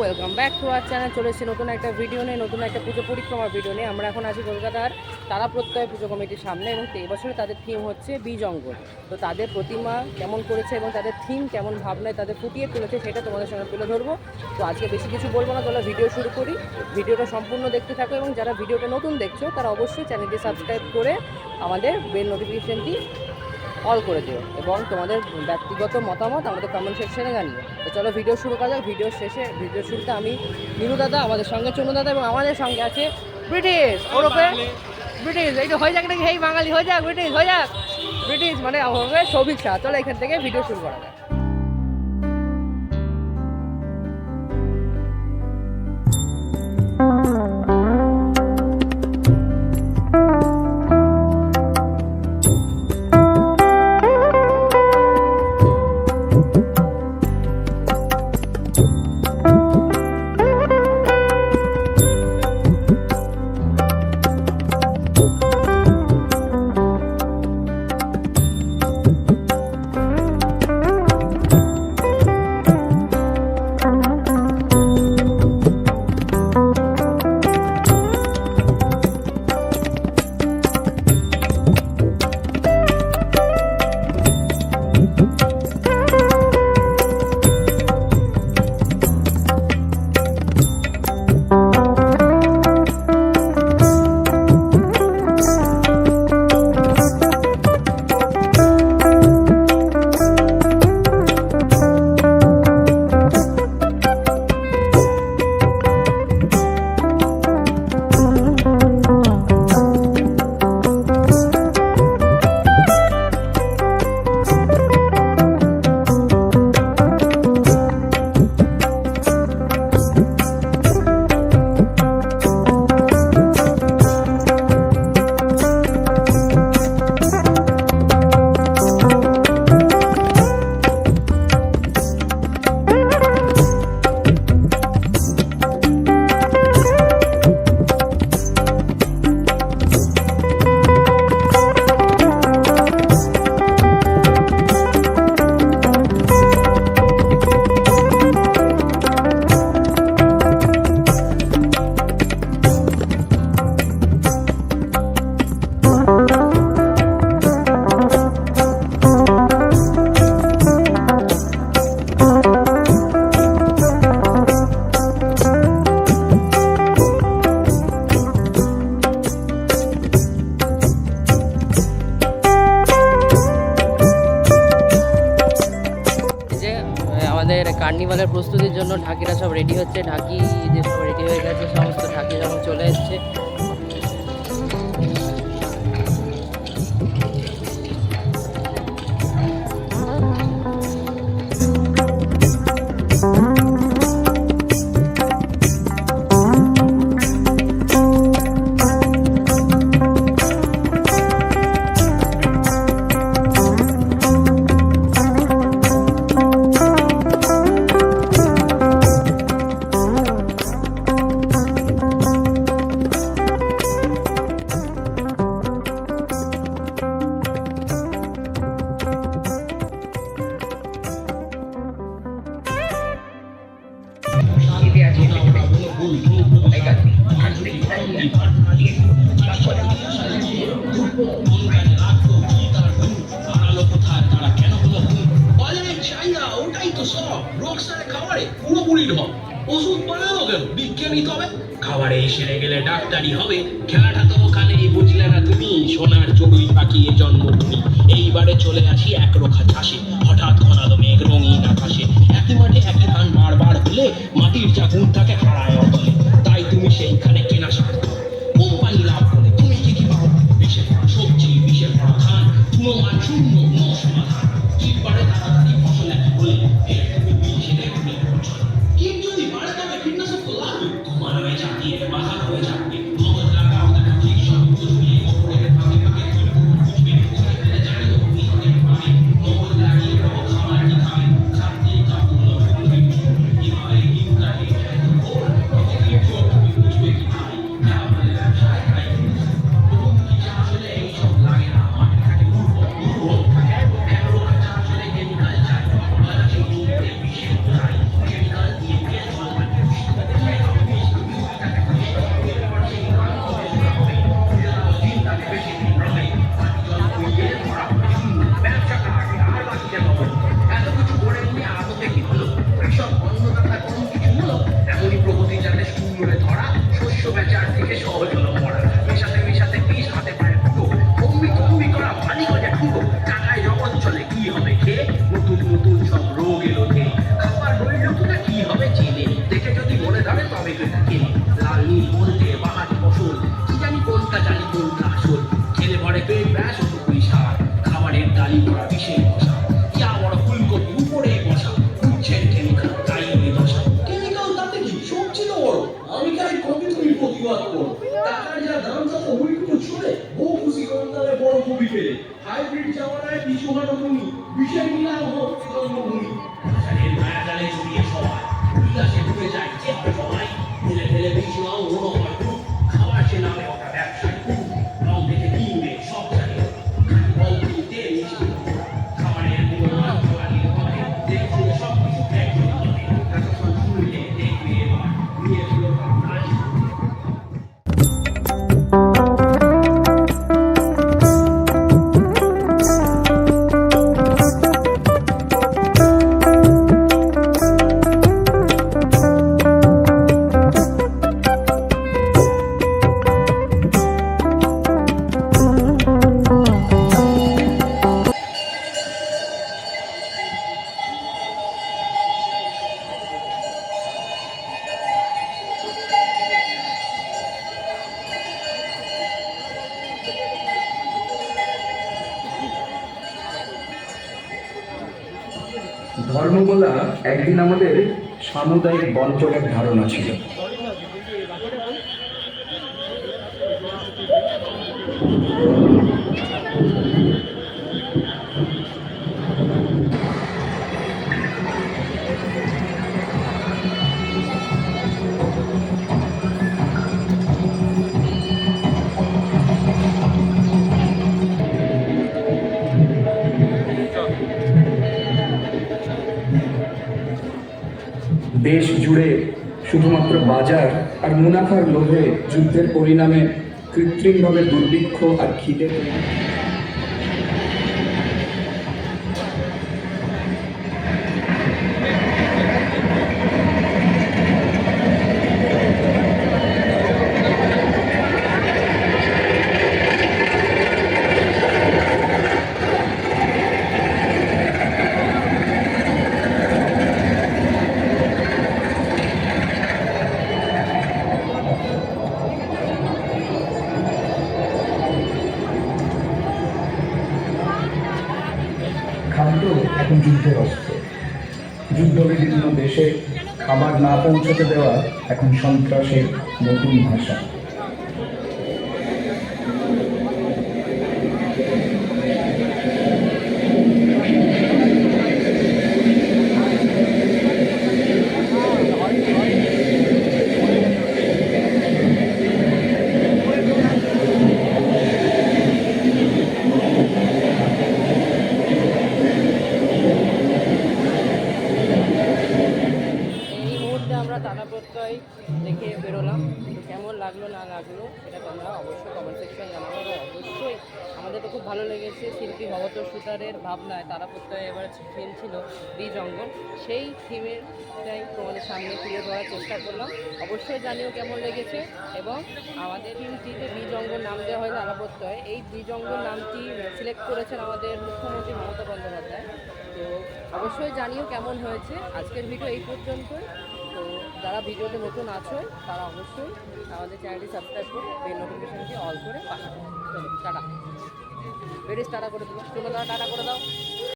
Welcome back to our channel চলে এসেছি নতুন একটা ভিডিও নিয়ে, নতুন একটা পুজো পরিক্রমার ভিডিও নিয়ে। আমরা এখন আছি কলকাতার তারা প্রত্যয় পুজো কমিটির সামনে এবং এবছরে তাদের থিম হচ্ছে বীজ অঙ্গন তো তাদের প্রতিমা কেমন করেছে এবং তাদের থিম কেমন ভাবনায় তাদের ফুটিয়ে তুলেছে সেটা তোমাদের সঙ্গে তুলে ধরবো। তো আজকে বেশি কিছু বলব না তাহলে ভিডিও শুরু করি। ভিডিওটা সম্পূর্ণ দেখতে থাকো এবং যারা ভিডিওটা নতুন দেখছ, তারা অবশ্যই চ্যানেলটি সাবস্ক্রাইব করে আমাদের বেল নোটিফিকেশনটি অল করে দিও এবং তোমাদের ব্যক্তিগত মতামত আমাদের কমেন্ট সেকশনে জানিও। তো চলো ভিডিও শুরু করা যাক। ভিডিও শেষে ভিডিও শুরুতে আমি নীলু দাদা আমাদের সঙ্গে চনু দাদা এবং আমাদের সঙ্গে আছে ব্রিটিশ ওরফে ব্রিটিশ এই তো হয়ে যাক নাকি? হেই বাঙালি হয়ে যাক ব্রিটিশ হয়ে যাক। ব্রিটিশ মানে হবে সৌভিক শাহ চলো এখান থেকে ভিডিও শুরু করা যাক। আমাদের কার্নিভালের প্রস্তুতির জন্য ঢাকিরা সব রেডি হচ্ছে। ঢাকি যে সব রেডি হয়ে গেছে, সমস্ত ঢাকি যখন চলে এসছে। ওষুধ বানানো কেন বিজ্ঞানী তবে খাবারে সেরে গেলে ডাক্তারি হবে খেলাটা তো ওখানেই বুঝলে না তুমি সোনার চড়ুই এ জন্মভূমি এইবারে চলে আসি এক রোখা চাষে হঠাৎ ঘনালো হাইব্রিড জামানায় তুমি বিশেষ হোক জন্মভূমি আষাঢ়ের মায়া জালে জড়িয়ে সবাই। ধর্মগোলা একদিন আমাদের সামুদায়িক বন্টনের ধারণা ছিল। দেশ জুড়ে শুধুমাত্র বাজার আর মুনাফার লোভে যুদ্ধের পরিণামে কৃত্রিমভাবে দুর্ভিক্ষ আর খিদে যুদ্ধের অস্ত্র। যুদ্ধ বিভিন্ন দেশে খাবার না পৌঁছতে দেওয়া এখন সন্ত্রাসের নতুন ভাষা। খুব ভালো লেগেছে। শিল্পী ভগত সুতারের ভাবনায় তারা প্রত্যয় এবার থিম ছিল বীজ অঙ্গন সেই থিমেরটাই তোমাদের সামনে তুলে ধরার চেষ্টা করলাম। অবশ্যই জানিও কেমন লেগেছে এবং আমাদের টিমটিতে বীজ অঙ্গন নাম দেওয়া হয় তারা প্রত্যয়। এই বীজ অঙ্গন নামটি সিলেক্ট করেছেন আমাদের মুখ্যমন্ত্রী মমতা বন্দ্যোপাধ্যায়। তো অবশ্যই জানিও কেমন হয়েছে। আজকের ভিডিও এই পর্যন্তই। তো যারা ভিডিওতে নতুন আছো, তারা অবশ্যই আমাদের চ্যানেলটি সাবস্ক্রাইব করে, বেল নোটিফিকেশনটি অল করে পাশে। টাটা। বেরিস টাটা করে দেবো। তুমি তারা টাটা করে দাও।